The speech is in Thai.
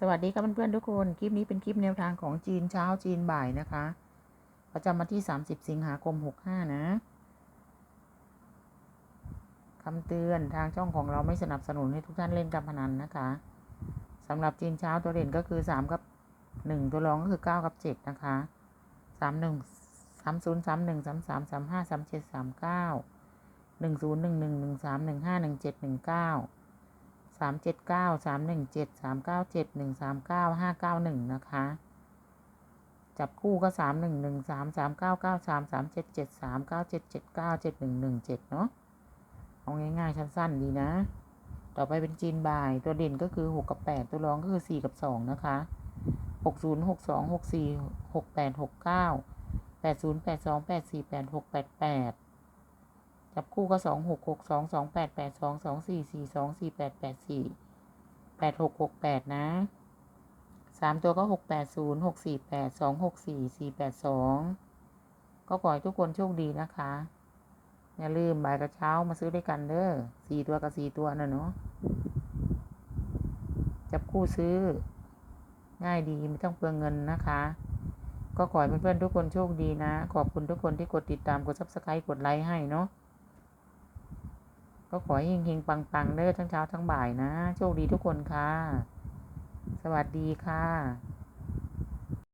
สวัสดีครับเพื่อนๆทุกคน คลิปนี้เป็นคลิปแนวทางของจีนเช้าจีนบ่ายนะคะ ประจำวันที่ 30 สิงหาคม 65 นะคำเตือนทางช่องของเราไม่สนับสนุนให้ทุกท่านเล่นการพนันนะคะสำหรับจีนเช้าตัวเด่นก็คือ 3 กับ 1 ตัวรองก็คือ 9 กับ 7 นะคะ 3 1 3 0 3 1 3 3 3 5 3 7 3 9 1 0 1 1 1 3 1 5 1 7 1 9 สามเจ็ดเก้าสามหนึ่งเจ็ดสามเก้าเจ็ดหนึ่งสามเก้าห้าเก้าหนึ่งนะคะ จับคู่ก็สามหนึ่งหนึ่งสามสามเก้าเก้าสามสามเจ็ดเจ็ดสามเก้าเจ็ดเจ็ดเก้าเจ็ดหนึ่งหนึ่งเจ็ดเนาะเอาง่ายๆสั้นๆดีนะ ต่อไปเป็นจีนบ่ายตัวเด่นก็คือหกกับแปดตัวรองก็คือสี่กับสองนะคะหกศูนย์หกสองหกสี่หกแปดหกเก้าแปดศูนย์แปดสองแปดสี่แปดหกแปดแปด จับคู่ก็สองหกหกสองสองแปดแปดสองสองสี่สี่สองสี่แปดแปดสี่แปดหกหกแปดนะสามตัวก็หกแปดศูนย์หกสี่แปดสองหกสี่สี่แปดสองก็ขอให้ทุกคนโชคดีนะคะ อย่าลืมบ่ายกับเช้ามาซื้อด้วยกันเด้อสี่ตัวกับสี่ตัวนะเนาะจับคู่ซื้อ ง่ายดีไม่ต้องเปลืองเงินนะคะ ก็ขอให้เพื่อนๆทุกคนโชคดีนะ ขอบคุณทุกคนที่กดติดตามกดซับสไครต์กดไลค์ให้เนาะ ก็ขอให้เฮงๆปังๆเด้อทั้งเช้าทั้งบ่ายนะ โชคดีทุกคนค่ะ สวัสดีค่ะ